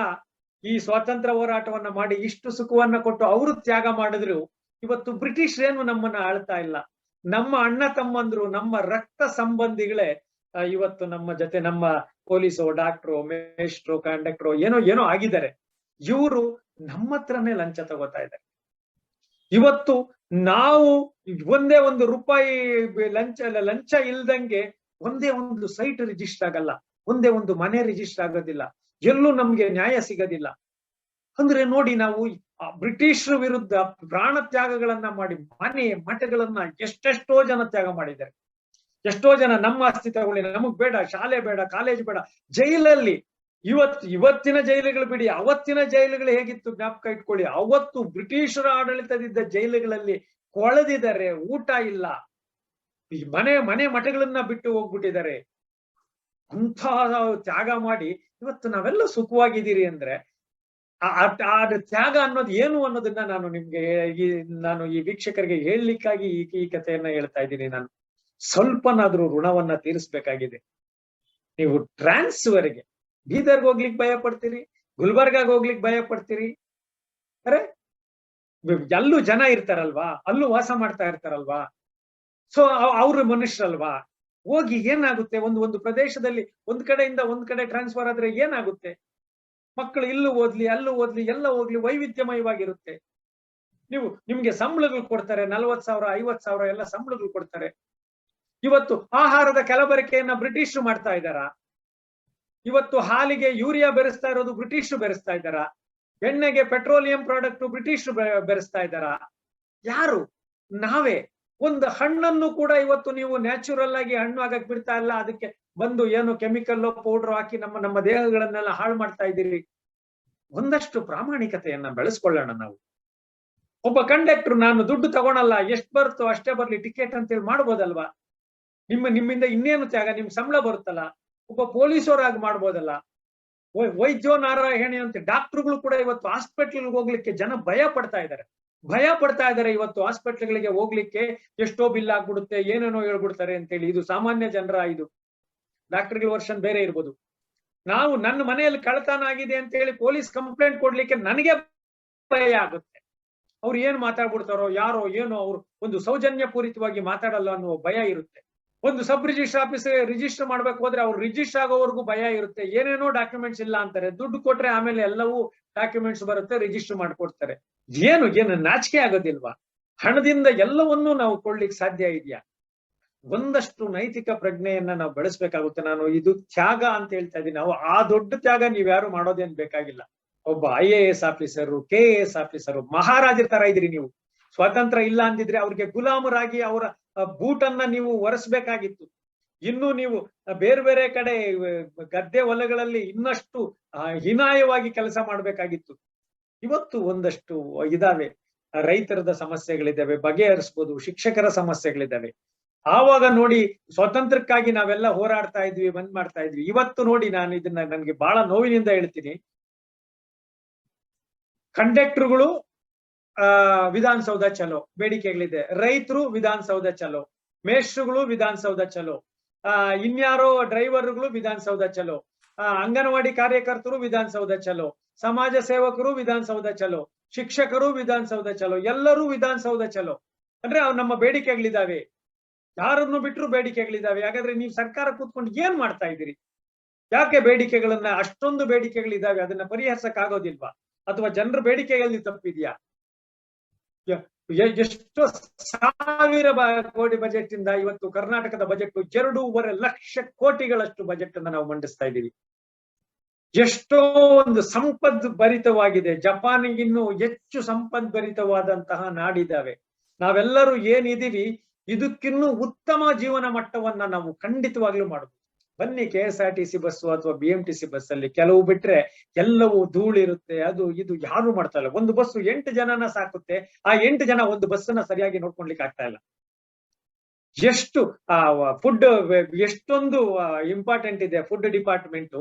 ಈ ಸ್ವಾತಂತ್ರ್ಯ ಹೋರಾಟವನ್ನ ಮಾಡಿ ಇಷ್ಟು ಸುಖವನ್ನ ಕೊಟ್ಟು ಅವರು ತ್ಯಾಗ ಮಾಡಿದ್ರು ಇವತ್ತು ಬ್ರಿಟಿಷರೇನು ನಮ್ಮನ್ನ ಆಳ್ತಾ ಇಲ್ಲ. ನಮ್ಮ ಅಣ್ಣ ತಮ್ಮಂದ್ರು, ನಮ್ಮ ರಕ್ತ ಸಂಬಂಧಿಗಳೇ ಇವತ್ತು ನಮ್ಮ ಜೊತೆ ನಮ್ಮ ಪೊಲೀಸು, ಡಾಕ್ಟ್ರು, ಮೇಷ್ಟ್ರು, ಕಂಡಕ್ಟ್ರು, ಏನೋ ಏನೋ ಆಗಿದ್ದಾರೆ. ಇವರು ನಮ್ಮ ಹತ್ರನೇ ಲಂಚ ತಗೋತಾ ಇದ್ದಾರೆ. ಇವತ್ತು ನಾವು ಒಂದೇ ಒಂದು ರೂಪಾಯಿ ಲಂಚ ಲಂಚ ಇಲ್ದಂಗೆ ಒಂದೇ ಒಂದು ಸೈಟ್ ರಿಜಿಸ್ಟರ್ ಆಗಲ್ಲ. ಒಂದೇ ಒಂದು ಮನೆ ರಿಜಿಸ್ಟರ್ ಆಗೋದಿಲ್ಲ. ಎಲ್ಲೂ ನಮ್ಗೆ ನ್ಯಾಯ ಸಿಗೋದಿಲ್ಲ. ಅಂದ್ರೆ ನೋಡಿ ನಾವು ಬ್ರಿಟಿಷರ ವಿರುದ್ಧ ಪ್ರಾಣ ತ್ಯಾಗಗಳನ್ನ ಮಾಡಿ ಮನೆ ಮಠಗಳನ್ನ ಎಷ್ಟೆಷ್ಟೋ ಜನ ತ್ಯಾಗ ಮಾಡಿದ್ದಾರೆ. ಎಷ್ಟೋ ಜನ ನಮ್ಮ ಆಸ್ತಿ ತಗೊಳ್ಳಿ ನಮಗ್ ಬೇಡ, ಶಾಲೆ ಬೇಡ, ಕಾಲೇಜ್ ಬೇಡ, ಜೈಲಲ್ಲಿ ಇವತ್ತು ಇವತ್ತಿನ ಜೈಲುಗಳು ಬಿಡಿ, ಅವತ್ತಿನ ಜೈಲುಗಳು ಹೇಗಿತ್ತು ಜ್ಞಾಪಕ ಇಟ್ಕೊಳ್ಳಿ. ಅವತ್ತು ಬ್ರಿಟಿಷರ ಆಡಳಿತದಿದ್ದ ಜೈಲುಗಳಲ್ಲಿ ಕೊಳೆದಿದ್ದಾರೆ ಊಟ ಇಲ್ಲ. ಮನೆ ಮನೆ ಮಠಗಳನ್ನ ಬಿಟ್ಟು ಹೋಗ್ಬಿಟ್ಟಿದ್ದಾರೆ. ಅಂತ ತ್ಯಾಗ ಮಾಡಿ ಇವತ್ತು ನಾವೆಲ್ಲ ಸುಖವಾಗಿದ್ದೀರಿ ಅಂದ್ರೆ ಆ ತ್ಯಾಗ ಅನ್ನೋದು ಏನು ಅನ್ನೋದನ್ನ ನಾನು ನಿಮ್ಗೆ ಈ, ನಾನು ಈ ವೀಕ್ಷಕರಿಗೆ ಹೇಳಲಿಕ್ಕಾಗಿ ಈ ಈ ಕಥೆಯನ್ನ ಹೇಳ್ತಾ ಇದ್ದೀನಿ ನಾನು. ಸ್ವಲ್ಪನಾದ್ರೂ ಋಣವನ್ನ ತೀರಿಸ್ಬೇಕಾಗಿದೆ. ನೀವು ಟ್ರಾನ್ಸ್ವರ್ಗೆ ಬೀದರ್ಗ್ ಹೋಗ್ಲಿಕ್ಕೆ ಭಯ ಪಡ್ತೀರಿ, ಗುಲ್ಬರ್ಗಾಗ್ ಹೋಗ್ಲಿಕ್ಕೆ ಭಯ ಪಡ್ತೀರಿ. ಅರೆ, ಅಲ್ಲೂ ಜನ ಇರ್ತಾರಲ್ವಾ, ಅಲ್ಲೂ ವಾಸ ಮಾಡ್ತಾ ಇರ್ತಾರಲ್ವಾ. ಸೊ ಅವ್ರ ಮನುಷ್ಯರಲ್ವಾ. ಹೋಗಿ ಏನಾಗುತ್ತೆ? ಒಂದು ಒಂದು ಪ್ರದೇಶದಲ್ಲಿ ಒಂದ್ ಕಡೆಯಿಂದ ಒಂದ್ ಕಡೆ ಟ್ರಾನ್ಸ್ಫರ್ ಆದ್ರೆ ಏನಾಗುತ್ತೆ? ಮಕ್ಕಳು ಇಲ್ಲೂ ಓದ್ಲಿ, ಅಲ್ಲೂ ಓದ್ಲಿ, ಎಲ್ಲ ಹೋಗ್ಲಿ ವೈವಿಧ್ಯಮಯವಾಗಿರುತ್ತೆ. ನೀವು ನಿಮ್ಗೆ ಸಂಬಳಗಳು ಕೊಡ್ತಾರೆ ನಲ್ವತ್ ಸಾವಿರ ಐವತ್ ಸಾವಿರ ಎಲ್ಲ ಸಂಬಳಗಳು ಕೊಡ್ತಾರೆ. ಇವತ್ತು ಆಹಾರದ ಕಲಬರಿಕೆಯನ್ನ ಬ್ರಿಟಿಷರು ಮಾಡ್ತಾ ಇದ್ದಾರಾ? ಇವತ್ತು ಹಾಲಿಗೆ ಯೂರಿಯಾ ಬೆರೆಸ್ತಾ ಇರೋದು ಬ್ರಿಟಿಷರು ಬೆರೆಸ್ತಾ ಇದ್ದಾರಾ? ಎಣ್ಣೆಗೆ ಪೆಟ್ರೋಲಿಯಂ ಪ್ರಾಡಕ್ಟ್ ಬ್ರಿಟಿಷರು ಬೆರೆಸ್ತಾ ಇದ್ದಾರಾ? ಯಾರು? ನಾವೇ. ಒಂದು ಹಣ್ಣನ್ನು ಕೂಡ ಇವತ್ತು ನೀವು ನ್ಯಾಚುರಲ್ ಆಗಿ ಹಣ್ಣು ಆಗಕ್ ಬಿಡ್ತಾ ಇಲ್ಲ, ಅದಕ್ಕೆ ಬಂದು ಏನು ಕೆಮಿಕಲ್ ಪೌಡರ್ ಹಾಕಿ ನಮ್ಮ ನಮ್ಮ ದೇಹಗಳನ್ನೆಲ್ಲ ಹಾಳು ಮಾಡ್ತಾ ಇದ್ದೀರಿ. ಒಂದಷ್ಟು ಪ್ರಾಮಾಣಿಕತೆಯನ್ನ ಬೆಳೆಸ್ಕೊಳ್ಳೋಣ ನಾವು. ಒಬ್ಬ ಕಂಡಕ್ಟರ್ ನಾನು ದುಡ್ಡು ತಗೊಳಲ್ಲ, ಎಷ್ಟು ಬರುತ್ತೋ ಅಷ್ಟೇ ಬರ್ಲಿ ಟಿಕೆಟ್ ಅಂತೇಳಿ ಮಾಡ್ಬೋದಲ್ವಾ? ನಿಮ್ಮ, ನಿಮ್ಮಿಂದ ಇನ್ನೇನು ತ್ಯಾಗ? ನಿಮ್ ಸಂಬಳ ಬರುತ್ತಲ್ಲ? ಒಬ್ಬ ಪೊಲೀಸರಾಗಿ ಮಾಡ್ಬೋದಲ್ಲ? ವೈದ್ಯೋ ನಾರಾಯಣಿ ಅಂತ ಡಾಕ್ಟರ್ಗಳು ಕೂಡ ಇವತ್ತು ಹಾಸ್ಪಿಟಲ್ ಹೋಗ್ಲಿಕ್ಕೆ ಜನ ಭಯ ಪಡ್ತಾ ಇದ್ದಾರೆ. ಭಯ ಪಡ್ತಾ ಇದ್ದಾರೆ ಇವತ್ತು ಹಾಸ್ಪಿಟ್ಲ್ಗಳಿಗೆ ಹೋಗ್ಲಿಕ್ಕೆ ಎಷ್ಟೋ ಬಿಲ್ ಆಗ್ಬಿಡುತ್ತೆ, ಏನೇನೋ ಹೇಳ್ಬಿಡ್ತಾರೆ ಅಂತೇಳಿ. ಇದು ಸಾಮಾನ್ಯ ಜನರ ಇದು. ಡಾಕ್ಟರ್ಗಳ ವರ್ಷನ್ ಬೇರೆ ಇರ್ಬೋದು. ನಾವು ನನ್ನ ಮನೆಯಲ್ಲಿ ಕಳ್ತನ ಆಗಿದೆ ಅಂತ ಹೇಳಿ ಪೊಲೀಸ್ ಕಂಪ್ಲೇಂಟ್ ಕೊಡ್ಲಿಕ್ಕೆ ನನಗೆ ಭಯ ಆಗುತ್ತೆ. ಅವ್ರು ಏನ್ ಮಾತಾಡ್ಬಿಡ್ತಾರೋ, ಯಾರೋ ಏನೋ ಅವ್ರು ಒಂದು ಸೌಜನ್ಯ ಪೂರಿತವಾಗಿ ಮಾತಾಡಲ್ಲ ಅನ್ನುವ ಭಯ ಇರುತ್ತೆ. ಒಂದು ಸಬ್ ರಿಜಿಸ್ಟರ್ ಆಫೀಸ್ ರಿಜಿಸ್ಟರ್ ಮಾಡ್ಬೇಕು ಹೋದ್ರೆ ಅವ್ರು ರಿಜಿಸ್ಟರ್ ಆಗೋವರೆಗೂ ಭಯ ಇರುತ್ತೆ. ಏನೇನೋ ಡಾಕ್ಯುಮೆಂಟ್ಸ್ ಇಲ್ಲ ಅಂತಾರೆ. ದುಡ್ಡು ಕೊಟ್ರೆ ಆಮೇಲೆ ಎಲ್ಲವೂ ಡಾಕ್ಯುಮೆಂಟ್ಸ್ ಬರುತ್ತೆ, ರಿಜಿಸ್ಟರ್ ಮಾಡ್ಕೊಡ್ತಾರೆ. ಏನು ಏನು ನಾಚಿಕೆ ಆಗೋದಿಲ್ವಾ? ಹಣದಿಂದ ಎಲ್ಲವನ್ನೂ ನಾವು ಕೊಡ್ಲಿಕ್ಕೆ ಸಾಧ್ಯ ಇದೆಯಾ? ಒಂದಷ್ಟು ನೈತಿಕ ಪ್ರಜ್ಞೆಯನ್ನ ನಾವು ಬೆಳೆಸ್ಬೇಕಾಗುತ್ತೆ. ನಾನು ಇದು ತ್ಯಾಗ ಅಂತ ಹೇಳ್ತಾ ಇದ್ದೀನಿ. ನಾವು ಆ ದೊಡ್ಡ ತ್ಯಾಗ ನೀವ್ ಯಾರು ಮಾಡೋದೇನ್ ಬೇಕಾಗಿಲ್ಲ. ಒಬ್ಬ I A S officer K A S officer ಮಹಾರಾಜರ ತರ ಇದ್ರಿ ನೀವು. ಸ್ವಾತಂತ್ರ್ಯ ಇಲ್ಲ ಅಂದಿದ್ರೆ ಅವ್ರಿಗೆ ಗುಲಾಮರಾಗಿ ಅವರ ಬೂಟನ್ನ ನೀವು ಒರೆಸ್ಬೇಕಾಗಿತ್ತು. ಇನ್ನು ನೀವು ಬೇರೆ ಬೇರೆ ಕಡೆ ಗದ್ದೆ ಹೊಲಗಳಲ್ಲಿ ಇನ್ನಷ್ಟು ಹೀನಾಯವಾಗಿ ಕೆಲಸ ಮಾಡ್ಬೇಕಾಗಿತ್ತು. ಇವತ್ತು ಒಂದಷ್ಟು ಇದಾವೆ. ರೈತರದ ಸಮಸ್ಯೆಗಳಿದ್ದಾವೆ, ಬಗೆಹರಿಸ್ಬೋದು, ಶಿಕ್ಷಕರ ಸಮಸ್ಯೆಗಳಿದ್ದಾವೆ. ಆವಾಗ ನೋಡಿ ಸ್ವಾತಂತ್ರ್ಯಕ್ಕಾಗಿ ನಾವೆಲ್ಲ ಹೋರಾಡ್ತಾ ಇದ್ವಿ, ಬಂದ್ ಮಾಡ್ತಾ ಇದ್ವಿ. ಇವತ್ತು ನೋಡಿ ನಾನು ಇದನ್ನ ನನ್ಗೆ ಬಹಳ ನೋವಿನಿಂದ ಹೇಳ್ತೀನಿ. ಕಂಡಕ್ಟರ್ಗಳು, ಆ, ವಿಧಾನಸೌಧ ಚಲೋ, ಬೇಡಿಕೆಗಳಿದೆ. ರೈತರು ವಿಧಾನಸೌಧ ಚಲೋ, ಮೇಷ್ಟ್ರುಗಳು ವಿಧಾನಸೌಧ ಚಲೋ, ಆ, ಇನ್ಯಾರೋ ಡ್ರೈವರ್ಗಳು ವಿಧಾನಸೌಧ ಚಲೋ, ಆ, ಅಂಗನವಾಡಿ ಕಾರ್ಯಕರ್ತರು ವಿಧಾನಸೌಧ ಚಲೋ, ಸಮಾಜ ಸೇವಕರು ವಿಧಾನಸೌಧ ಚಲೋ, ಶಿಕ್ಷಕರು ವಿಧಾನಸೌಧ ಚಲೋ, ಎಲ್ಲರೂ ವಿಧಾನಸೌಧ ಚಲೋ. ಅಂದ್ರೆ ನಮ್ಮ ಬೇಡಿಕೆಗಳಿದಾವೆ. ಯಾರನ್ನು ಬಿಟ್ಟರು ಬೇಡಿಕೆಗಳಿದಾವೆ ಯಾಕಂದ್ರೆ ನೀವು ಸರ್ಕಾರ ಕೂತ್ಕೊಂಡು ಏನ್ ಮಾಡ್ತಾ ಇದ್ದೀರಿ? ಯಾಕೆ ಬೇಡಿಕೆಗಳನ್ನ, ಅಷ್ಟೊಂದು ಬೇಡಿಕೆಗಳಿದಾವೆ ಅದನ್ನ ಪರಿಹರಿಸಕ್ ಆಗೋದಿಲ್ವಾ ಅಥವಾ ಜನರ ಬೇಡಿಕೆಗಳಲ್ಲಿ ತಪ್ಪಿದ್ಯಾ? ಎಷ್ಟು ಸಾವಿರ ಕೋಟಿ ಬಜೆಟ್ ಇಂದ ಇವತ್ತು ಕರ್ನಾಟಕದ ಬಜೆಟ್ ಎರಡೂವರೆ ಲಕ್ಷ ಕೋಟಿಗಳಷ್ಟು ಬಜೆಟ್ ಅನ್ನ ನಾವು ಮಂಡಿಸ್ತಾ ಇದ್ದೀವಿ. ಎಷ್ಟೋ ಒಂದು ಸಂಪದ್ ಭರಿತವಾಗಿದೆ. ಜಪಾನಿಗಿನ್ನೂ ಹೆಚ್ಚು ಸಂಪದ್ ಭರಿತವಾದಂತಹ ನಾಡಿದ್ದಾವೆ ನಾವೆಲ್ಲರೂ ಏನಿದೀವಿ ಇದಕ್ಕಿನ್ನೂ ಉತ್ತಮ ಜೀವನ ಮಟ್ಟವನ್ನ ನಾವು ಖಂಡಿತವಾಗ್ಲೂ ಮಾಡಬಹುದು ಬನ್ನಿ K S R T C bus ಅಥವಾ B M T C bus ಅಲ್ಲಿ ಕೆಲವು ಬಿಟ್ರೆ ಎಲ್ಲವೂ ಧೂಳಿರುತ್ತೆ ಅದು ಇದು ಯಾರು ಮಾಡ್ತಾ ಇಲ್ಲ. ಒಂದು ಬಸ್ಸು ಎಂಟು ಜನನ ಸಾಕುತ್ತೆ, ಆ ಎಂಟು ಜನ ಒಂದು ಬಸ್ಸನ್ನ ಸರಿಯಾಗಿ ನೋಡ್ಕೊಳ್ಲಿಕ್ಕೆ ಆಗ್ತಾ ಇಲ್ಲ. ಎಷ್ಟು, ಆ ಫುಡ್ ಎಷ್ಟೊಂದು ಇಂಪಾರ್ಟೆಂಟ್ ಇದೆ ಫುಡ್ ಡಿಪಾರ್ಟ್ಮೆಂಟ್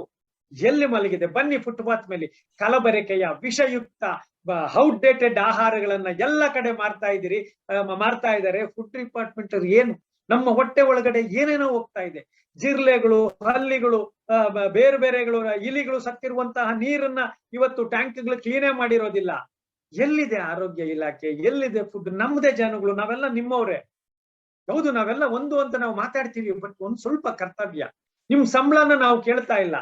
ಎಲ್ಲಿ ಮಲಗಿದೆ? ಬನ್ನಿ ಫುಟ್ಪಾತ್ ಮೇಲೆ. ಕಲಬೆರಕೆಯ ವಿಷಯುಕ್ತ ಔಟ್ಡೇಟೆಡ್ ಆಹಾರಗಳನ್ನ ಎಲ್ಲ ಕಡೆ ಮಾರ್ತಾ ಇದ್ದೀರಿ ಮಾರ್ತಾ ಇದ್ದಾರೆ. ಫುಡ್ ಡಿಪಾರ್ಟ್ಮೆಂಟ್ ಏನು, ನಮ್ಮ ಹೊಟ್ಟೆ ಒಳಗಡೆ ಏನೇನೋ ಹೋಗ್ತಾ ಇದೆ. ಜಿರ್ಲೆಗಳು, ಹಲ್ಲಿಗಳು ಬೇರೆ ಬೇರೆಗಳು, ಇಲಿಗಳು ಸತ್ತಿರುವಂತಹ ನೀರನ್ನ ಇವತ್ತು ಟ್ಯಾಂಕ್ಗಳು ಕ್ಲೀನೇ ಮಾಡಿರೋದಿಲ್ಲ. ಎಲ್ಲಿದೆ ಆರೋಗ್ಯ ಇಲಾಖೆ? ಎಲ್ಲಿದೆ ಫುಡ್ ನಮ್ಮದೇ ಜನಗಳು, ನಾವೆಲ್ಲ ನಿಮ್ಮವ್ರೆ. ಹೌದು, ನಾವೆಲ್ಲ ಒಂದು ಅಂತ ನಾವು ಮಾತಾಡ್ತೀವಿ ಬಟ್ ಒಂದ್ ಸ್ವಲ್ಪ ಕರ್ತವ್ಯ. ನಿಮ್ ಸಂಬಳನ ನಾವು ಕೇಳ್ತಾ ಇಲ್ಲ.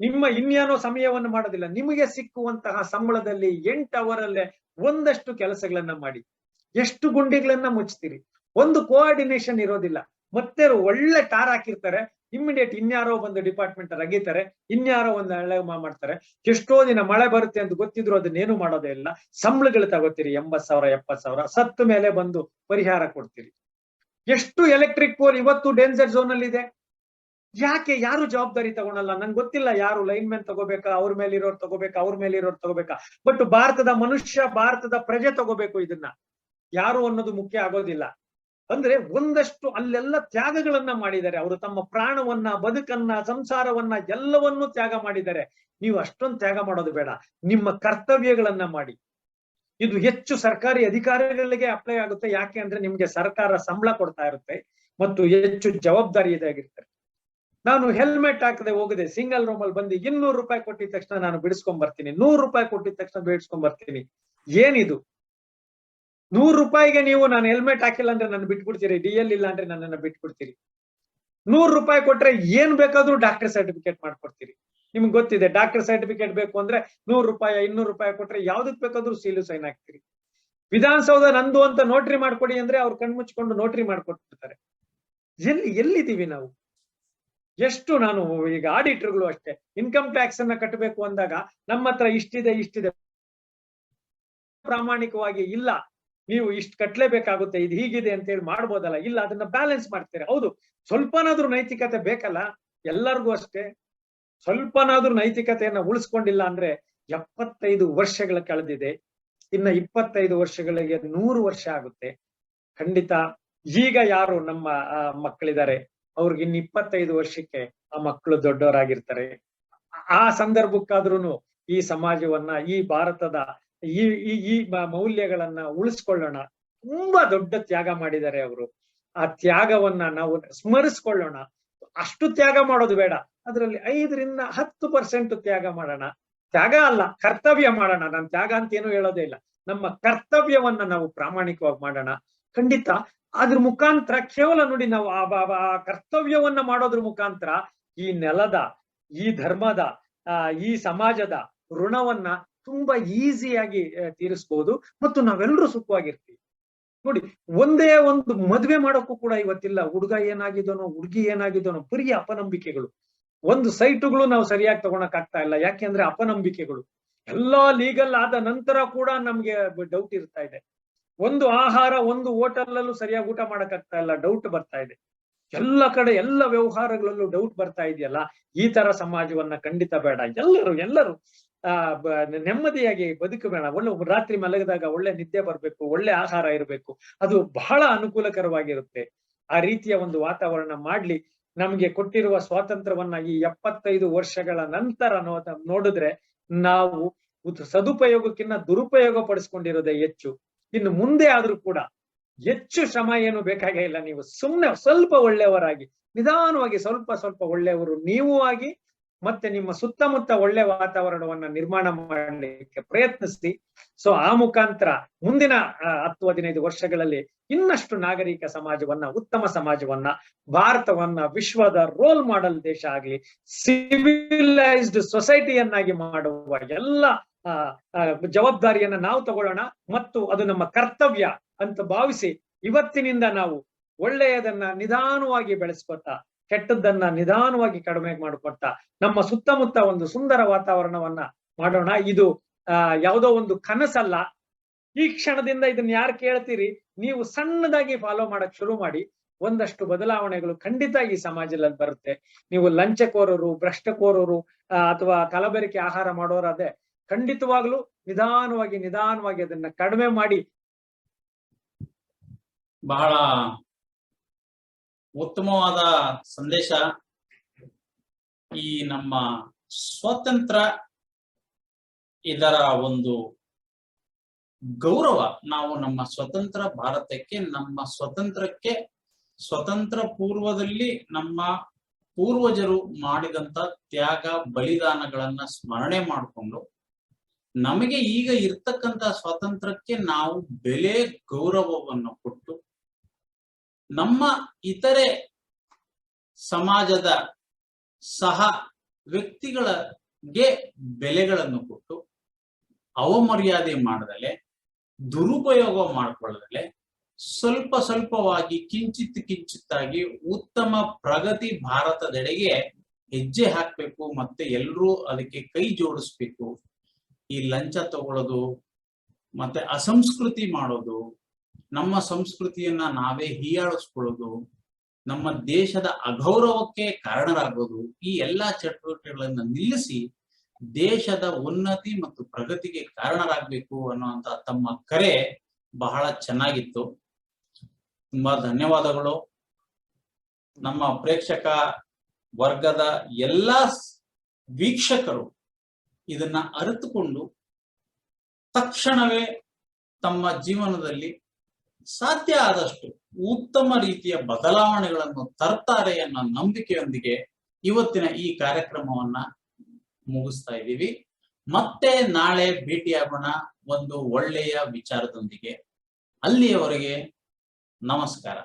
ನಿಮ್ಮ ಇನ್ಯಾನೋ ಸಮಯವನ್ನು ಮಾಡೋದಿಲ್ಲ. ನಿಮಗೆ ಸಿಕ್ಕುವಂತಹ ಸಂಬಳದಲ್ಲಿ ಎಂಟು ಅವರಲ್ಲೇ ಒಂದಷ್ಟು ಕೆಲಸಗಳನ್ನ ಮಾಡಿ. ಎಷ್ಟು ಗುಂಡಿಗಳನ್ನ ಮುಚ್ತೀರಿ? ಒಂದು ಕೋಆರ್ಡಿನೇಷನ್ ಇರೋದಿಲ್ಲ. ಮತ್ತೆ ಒಳ್ಳೆ ಟಾರ್ ಹಾಕಿರ್ತಾರೆ. ಇಮಿಡಿಯೇಟ್ ಇನ್ಯಾರೋ ಒಂದು ಡಿಪಾರ್ಟ್ಮೆಂಟ್ ರಗೀತಾರೆ ಇನ್ಯಾರೋ ಒಂದು ಹಳೆ ಮಾಡ್ತಾರೆ. ಎಷ್ಟೋ ದಿನ ಮಳೆ ಬರುತ್ತೆ ಅಂತ ಗೊತ್ತಿದ್ರು ಅದನ್ನೇನು ಮಾಡೋದೇ ಇಲ್ಲ. ಸಂಬಳಗಳು ತಗೋತೀರಿ. ಎಂಬತ್ ಸಾವಿರ ಎಪ್ಪತ್ ಸಾವಿರ. ಸತ್ತು ಮೇಲೆ ಬಂದು ಪರಿಹಾರ ಕೊಡ್ತೀರಿ. ಎಷ್ಟು ಎಲೆಕ್ಟ್ರಿಕ್ ಪೋಲ್ ಇವತ್ತು ಡೇಂಜರ್ ಝೋನ್ ಅಲ್ಲಿ ಇದೆ ಯಾಕೆ ಯಾರು ಜವಾಬ್ದಾರಿ ತಗೊಳಲ್ಲ? ನಂಗೆ ಗೊತ್ತಿಲ್ಲ ಯಾರು ಲೈನ್ ಮ್ಯಾನ್ ತಗೋಬೇಕಾ, ಅವ್ರ ಮೇಲೆ ಇರೋರು ತಗೋಬೇಕಾ, ಅವ್ರ ಮೇಲೆ ಇರೋರು ತಗೋಬೇಕಾ. ಬಟ್ ಭಾರತದ ಮನುಷ್ಯ, ಭಾರತದ ಪ್ರಜೆ ತಗೋಬೇಕು ಇದನ್ನ. ಯಾರು ಅನ್ನೋದು ಮುಖ್ಯ ಆಗೋದಿಲ್ಲ. ಅಂದ್ರೆ ಒಂದಷ್ಟು ಅಲ್ಲೆಲ್ಲ ತ್ಯಾಗಗಳನ್ನ ಮಾಡಿದ್ದಾರೆ. ಅವರು ತಮ್ಮ ಪ್ರಾಣವನ್ನ, ಬದುಕನ್ನ, ಸಂಸಾರವನ್ನ ಎಲ್ಲವನ್ನೂ ತ್ಯಾಗ ಮಾಡಿದ್ದಾರೆ. ನೀವು ಅಷ್ಟೊಂದು ತ್ಯಾಗ ಮಾಡೋದು ಬೇಡ. ನಿಮ್ಮ ಕರ್ತವ್ಯಗಳನ್ನ ಮಾಡಿ. ಇದು ಹೆಚ್ಚು ಸರ್ಕಾರಿ ಅಧಿಕಾರಿಗಳಿಗೆ ಅಪ್ಲೈ ಆಗುತ್ತೆ. ಯಾಕೆ ಅಂದ್ರೆ ನಿಮ್ಗೆ ಸರ್ಕಾರ ಸಂಬಳ ಕೊಡ್ತಾ ಇರುತ್ತೆ. ಮತ್ತು ಹೆಚ್ಚು ಜವಾಬ್ದಾರಿ ಇದಾಗಿರ್ತಾರೆ ನಾನು ಹೆಲ್ಮೆಟ್ ಹಾಕದೆ ಹೋಗದೆ, ಸಿಂಗಲ್ ರೂಮ್ ಅಲ್ಲಿ ಬಂದು ಇನ್ನೂರು ರೂಪಾಯಿ ಕೊಟ್ಟಿದ ತಕ್ಷಣ ನಾನು ಬಿಡಿಸ್ಕೊಂಡ್ ಬರ್ತೀನಿ ನೂರು ರೂಪಾಯಿ ಕೊಟ್ಟಿದ ತಕ್ಷಣ ಬಿಡಿಸ್ಕೊಂಡ್ ಬರ್ತೀನಿ ಏನಿದು? ನೂರು ರೂಪಾಯಿಗೆ ನೀವು ನಾನು ಹೆಲ್ಮೆಟ್ ಹಾಕಿಲ್ಲ ಅಂದ್ರೆ ನನ್ನ ಬಿಟ್ಬಿಡ್ತೀರಿ ಡಿ ಎಲ್ ಇಲ್ಲ ಅಂದ್ರೆ ನನ್ನನ್ನು ಬಿಟ್ಬಿಡ್ತೀರಿ. ನೂರು ರೂಪಾಯಿ ಕೊಟ್ರೆ ಏನ್ ಬೇಕಾದ್ರೂ ಡಾಕ್ಟರ್ ಸರ್ಟಿಫಿಕೇಟ್ ಮಾಡ್ಕೊಡ್ತೀರಿ. ನಿಮ್ಗೆ ಗೊತ್ತಿದೆ ಡಾಕ್ಟರ್ ಸರ್ಟಿಫಿಕೇಟ್ ಬೇಕು ಅಂದ್ರೆ ನೂರು ರೂಪಾಯಿ, ಇನ್ನೂರು ರೂಪಾಯಿ ಕೊಟ್ರೆ ಯಾವ್ದಕ್ ಬೇಕಾದ್ರೂ ಸೀಲು ಸೈನ್ ಹಾಕ್ತೀರಿ. ವಿಧಾನಸೌಧ ನಂದು ಅಂತ ನೋಟ್ರಿ ಮಾಡ್ಕೊಡಿ ಅಂದ್ರೆ ಅವ್ರು ಕಣ್ಮುಚ್ಕೊಂಡು ನೋಟ್ರಿ ಮಾಡ್ಕೊಟ್ಬಿಡ್ತಾರೆ. ಎಲ್ಲಿ, ಎಲ್ಲಿದ್ದೀವಿ ನಾವು? ಎಷ್ಟು ನಾನು ಈಗ ಆಡಿಟರ್ಗಳು ಅಷ್ಟೇ ಇನ್ಕಮ್ ಟ್ಯಾಕ್ಸ್ ಅನ್ನ ಕಟ್ಟಬೇಕು ಅಂದಾಗ ನಮ್ಮ ಹತ್ರ ಇಷ್ಟಿದೆ ಇಷ್ಟಿದೆ. ಪ್ರಾಮಾಣಿಕವಾಗಿ ಇಲ್ಲ, ನೀವು ಇಷ್ಟು ಕಟ್ಲೇಬೇಕಾಗುತ್ತೆ, ಇದು ಹೀಗಿದೆ ಅಂತ ಹೇಳಿ ಮಾಡ್ಬೋದಲ್ಲ, ಇಲ್ಲ ಅದನ್ನ ಬ್ಯಾಲೆನ್ಸ್ ಮಾಡ್ತೀರಾ? ಹೌದು, ಸ್ವಲ್ಪನಾದ್ರೂ ನೈತಿಕತೆ ಬೇಕಲ್ಲ, ಎಲ್ಲರಿಗೂ ಅಷ್ಟೇ. ಸ್ವಲ್ಪನಾದ್ರೂ ನೈತಿಕತೆಯನ್ನ ಉಳಿಸ್ಕೊಂಡಿಲ್ಲ ಅಂದ್ರೆ ಎಪ್ಪತ್ತೈದು ವರ್ಷಗಳ ಕಳೆದಿದೆ, ಇನ್ನ ಇಪ್ಪತ್ತೈದು ವರ್ಷಗಳಿಗೆ ನೂರು ವರ್ಷ ಆಗುತ್ತೆ. ಖಂಡಿತ ಈಗ ಯಾರು ನಮ್ಮ ಮಕ್ಕಳಿದ್ದಾರೆ ಅವ್ರಿಗೆ ಇನ್ನು ಇಪ್ಪತ್ತೈದು ವರ್ಷಕ್ಕೆ ಆ ಮಕ್ಕಳು ದೊಡ್ಡವರಾಗಿರ್ತಾರೆ. ಆ ಸಂದರ್ಭಕ್ಕಾದ್ರೂ ಈ ಸಮಾಜವನ್ನ, ಈ ಭಾರತದ ಈ ಈ ಮೌಲ್ಯಗಳನ್ನ ಉಳಿಸ್ಕೊಳ್ಳೋಣ. ತುಂಬಾ ದೊಡ್ಡ ತ್ಯಾಗ ಮಾಡಿದ್ದಾರೆ ಅವರು. ಆ ತ್ಯಾಗವನ್ನ ನಾವು ಸ್ಮರಿಸ್ಕೊಳ್ಳೋಣ. ಅಷ್ಟು ತ್ಯಾಗ ಮಾಡೋದು ಬೇಡ. ಅದರಲ್ಲಿ ಐದರಿಂದ ಹತ್ತು ಪರ್ಸೆಂಟ್ ತ್ಯಾಗ ಮಾಡೋಣ. ತ್ಯಾಗ ಅಲ್ಲ, ಕರ್ತವ್ಯ ಮಾಡೋಣ. ನಾನು ತ್ಯಾಗ ಅಂತ ಏನು ಹೇಳೋದೇ ಇಲ್ಲ. ನಮ್ಮ ಕರ್ತವ್ಯವನ್ನ ನಾವು ಪ್ರಾಮಾಣಿಕವಾಗಿ ಮಾಡೋಣ. ಖಂಡಿತ. ಅದ್ರ ಮುಖಾಂತರ ಕೇವಲ ನೋಡಿ ನಾವು ಆ ಕರ್ತವ್ಯವನ್ನ ಮಾಡೋದ್ರ ಮುಖಾಂತರ ಈ ನೆಲದ, ಈ ಧರ್ಮದ ಈ ಸಮಾಜದ ಋಣವನ್ನ ತುಂಬಾ ಈಸಿಯಾಗಿ ತೀರಿಸಬಹುದು ಮತ್ತು ನಾವೆಲ್ಲರೂ ಸುಖವಾಗಿರ್ತೀವಿ. ನೋಡಿ, ಒಂದೇ ಒಂದು ಮದ್ವೆ ಮಾಡೋಕ್ಕೂ ಕೂಡ ಇವತ್ತಿಲ್ಲ. ಹುಡುಗ ಏನಾಗಿದೋನೋ ಹುಡುಗಿ ಏನಾಗಿದೋನೋ ಬರೀ ಅಪನಂಬಿಕೆಗಳು. ಒಂದು ಸೈಟುಗಳು ನಾವು ಸರಿಯಾಗಿ ತಗೊಳಕ್ ಆಗ್ತಾ ಇಲ್ಲ. ಯಾಕೆಂದ್ರೆ ಅಪನಂಬಿಕೆಗಳು. ಎಲ್ಲಾ ಲೀಗಲ್ ಆದ ನಂತರ ಕೂಡ ನಮ್ಗೆ ಡೌಟ್ ಇರ್ತಾ ಇದೆ. ಒಂದು ಆಹಾರ ಒಂದು ಹೋಟೆಲ್ ಅಲ್ಲೂ ಸರಿಯಾಗಿ ಊಟ ಮಾಡಕ್ಕಾಗ್ತಾ ಇಲ್ಲ ಡೌಟ್ ಬರ್ತಾ ಇದೆ. ಎಲ್ಲ ಕಡೆ ಎಲ್ಲ ವ್ಯವಹಾರಗಳಲ್ಲೂ ಡೌಟ್ ಬರ್ತಾ ಇದೆಯಲ್ಲ? ಈ ತರ ಸಮಾಜವನ್ನ ಖಂಡಿತ ಬೇಡ. ಎಲ್ಲರೂ ಎಲ್ಲರೂ, ಆ ನೆಮ್ಮದಿಯಾಗಿ ಬದುಕು ಬೇಡ ಒಳ್ಳೆ ರಾತ್ರಿ ಮಲಗಿದಾಗ ಒಳ್ಳೆ ನಿದ್ದೆ ಬರ್ಬೇಕು, ಒಳ್ಳೆ ಆಹಾರ ಇರಬೇಕು. ಅದು ಬಹಳ ಅನುಕೂಲಕರವಾಗಿರುತ್ತೆ. ಆ ರೀತಿಯ ಒಂದು ವಾತಾವರಣ ಮಾಡ್ಲಿ. ನಮ್ಗೆ ಕೊಟ್ಟಿರುವ ಸ್ವಾತಂತ್ರ್ಯವನ್ನ ಈ ಎಪ್ಪತ್ತೈದು ವರ್ಷಗಳ ನಂತರ ನೋಡಿದ್ರೆ ನಾವು ಸದುಪಯೋಗಕ್ಕಿಂತ ದುರುಪಯೋಗ ಪಡಿಸ್ಕೊಂಡಿರೋದೇ ಹೆಚ್ಚು. ಇನ್ನು ಮುಂದೆ ಆದ್ರೂ ಕೂಡ ಹೆಚ್ಚು ಶ್ರಮ ಏನು ಬೇಕಾಗೇ ಇಲ್ಲ. ನೀವು ಸುಮ್ಮನೆ ಸ್ವಲ್ಪ ಒಳ್ಳೆಯವರಾಗಿ, ನಿಧಾನವಾಗಿ ಸ್ವಲ್ಪ ಸ್ವಲ್ಪ ಒಳ್ಳೆಯವರು ನೀವು ಆಗಿ, ಮತ್ತೆ ನಿಮ್ಮ ಸುತ್ತಮುತ್ತ ಒಳ್ಳೆ ವಾತಾವರಣವನ್ನ ನಿರ್ಮಾಣ ಮಾಡಲಿಕ್ಕೆ ಪ್ರಯತ್ನಿಸಿ. ಸೊ ಆ ಮುಖಾಂತರ ಮುಂದಿನ ಹತ್ತು, ಹದಿನೈದು ವರ್ಷಗಳಲ್ಲಿ ಇನ್ನಷ್ಟು ನಾಗರಿಕ ಸಮಾಜವನ್ನ, ಉತ್ತಮ ಸಮಾಜವನ್ನ, ಭಾರತವನ್ನ ವಿಶ್ವದ ರೋಲ್ ಮಾಡೆಲ್ ದೇಶ ಆಗಲಿ ಸಿವಿಲೈಸ್ಡ್ ಸೊಸೈಟಿಯನ್ನಾಗಿ ಮಾಡುವ ಎಲ್ಲ ಜವಾಬ್ದಾರಿಯನ್ನ ನಾವು ತಗೊಳ್ಳೋಣ ಮತ್ತು ಅದು ನಮ್ಮ ಕರ್ತವ್ಯ ಅಂತ ಭಾವಿಸಿ ಇವತ್ತಿನಿಂದ ನಾವು ಒಳ್ಳೆಯದನ್ನ ನಿಧಾನವಾಗಿ ಬೆಳೆಸ್ಕೊತಾ ಕೆಟ್ಟದ್ದನ್ನ ನಿಧಾನವಾಗಿ ಕಡಿಮೆ ಮಾಡಿಕೊಡ್ತಾ ನಮ್ಮ ಸುತ್ತಮುತ್ತ ಒಂದು ಸುಂದರ ವಾತಾವರಣವನ್ನ ಮಾಡೋಣ. ಇದು, ಆ, ಯಾವುದೋ ಒಂದು ಕನಸಲ್ಲ. ಈ ಕ್ಷಣದಿಂದ ಇದನ್ನ ಯಾರು ಕೇಳ್ತೀರಿ? ನೀವು ಸಣ್ಣದಾಗಿ ಫಾಲೋ ಮಾಡಕ್ ಶುರು ಮಾಡಿ, ಒಂದಷ್ಟು ಬದಲಾವಣೆಗಳು ಖಂಡಿತ ಈ ಸಮಾಜದಲ್ಲಿ ಬರುತ್ತೆ. ನೀವು ಲಂಚಕೋರರು, ಭ್ರಷ್ಟಕೋರರು ಅಥವಾ ಕಲಬೆರಕೆ ಆಹಾರ ಮಾಡೋರಾದ್ರೆ ಖಂಡಿತವಾಗ್ಲೂ ನಿಧಾನವಾಗಿ ನಿಧಾನವಾಗಿ ಅದನ್ನ ಕಡಿಮೆ ಮಾಡಿ. ಬಹಳ ಉತ್ತಮವಾದ ಸಂದೇಶ. ಈ ನಮ್ಮ ಸ್ವತಂತ್ರ ಇದರ ಒಂದು ಗೌರವ ನಾವು ನಮ್ಮ ಸ್ವತಂತ್ರ ಭಾರತಕ್ಕೆ, ನಮ್ಮ ಸ್ವತಂತ್ರಕ್ಕೆ, ಸ್ವತಂತ್ರ ಪೂರ್ವದಲ್ಲಿ ನಮ್ಮ ಪೂರ್ವಜರು ಮಾಡಿದಂತ ತ್ಯಾಗ, ಬಲಿದಾನಗಳನ್ನ ಸ್ಮರಣೆ ಮಾಡಿಕೊಂಡು ನಮಗೆ ಈಗ ಇರ್ತಕ್ಕಂತ ಸ್ವಾತಂತ್ರ್ಯಕ್ಕೆ ನಾವು ಬೆಲೆ ಗೌರವವನ್ನು ಕೊಟ್ಟು ನಮ್ಮ ಇತರೆ ಸಮಾಜದ ಸಹ ವ್ಯಕ್ತಿಗಳಿಗೆ ಬೆಲೆಗಳನ್ನು ಕೊಟ್ಟು ಅವಮರ್ಯಾದೆ ಮಾಡದಲೆ, ದುರುಪಯೋಗ ಮಾಡಿಕೊಳ್ಳದಲೆ, ಸ್ವಲ್ಪ ಸ್ವಲ್ಪವಾಗಿ ಕಿಂಚಿತ್ ಕಿಂಚಿತ್ತಾಗಿ ಉತ್ತಮ ಪ್ರಗತಿ ಭಾರತದೆಡೆಗೆ ಹೆಜ್ಜೆ ಹಾಕಬೇಕು ಮತ್ತೆ ಎಲ್ಲರೂ ಅದಕ್ಕೆ ಕೈ ಜೋಡಿಸ್ಬೇಕು. ಈ ಲಂಚ ತಗೊಳ್ಳೋದು ಮತ್ತೆ ಅಸಂಸ್ಕೃತಿ ಮಾಡೋದು, ನಮ್ಮ ಸಂಸ್ಕೃತಿಯನ್ನ ನಾವೇ ಹೀಯಾಳಿಸ್ಕೊಳ್ಳೋದು, ನಮ್ಮ ದೇಶದ ಅಗೌರವಕ್ಕೆ ಕಾರಣರಾಗೋದು, ಈ ಎಲ್ಲಾ ಚಟುವಟಿಕೆಗಳನ್ನ ನಿಲ್ಲಿಸಿ ದೇಶದ ಉನ್ನತಿ ಮತ್ತು ಪ್ರಗತಿಗೆ ಕಾರಣರಾಗಬೇಕು ಅನ್ನುವಂತ ತಮ್ಮ ಕರೆ ಬಹಳ ಚೆನ್ನಾಗಿತ್ತು. ತುಂಬಾ ಧನ್ಯವಾದಗಳು. ನಮ್ಮ ಪ್ರೇಕ್ಷಕ ವರ್ಗದ ಎಲ್ಲಾ ವೀಕ್ಷಕರು ಇದನ್ನ ಅರಿತುಕೊಂಡು ತಕ್ಷಣವೇ ತಮ್ಮ ಜೀವನದಲ್ಲಿ ಸಾಧ್ಯ ಆದಷ್ಟು ಉತ್ತಮ ರೀತಿಯ ಬದಲಾವಣೆಗಳನ್ನು ತರ್ತಾರೆ ಅನ್ನೋ ನಂಬಿಕೆಯೊಂದಿಗೆ ಇವತ್ತಿನ ಈ ಕಾರ್ಯಕ್ರಮವನ್ನ ಮುಗಿಸ್ತಾ ಇದ್ದೀವಿ. ಮತ್ತೆ ನಾಳೆ ಭೇಟಿಯಾಗೋಣ ಒಂದು ಒಳ್ಳೆಯ ವಿಚಾರದೊಂದಿಗೆ. ಅಲ್ಲಿಯವರೆಗೆ ನಮಸ್ಕಾರ.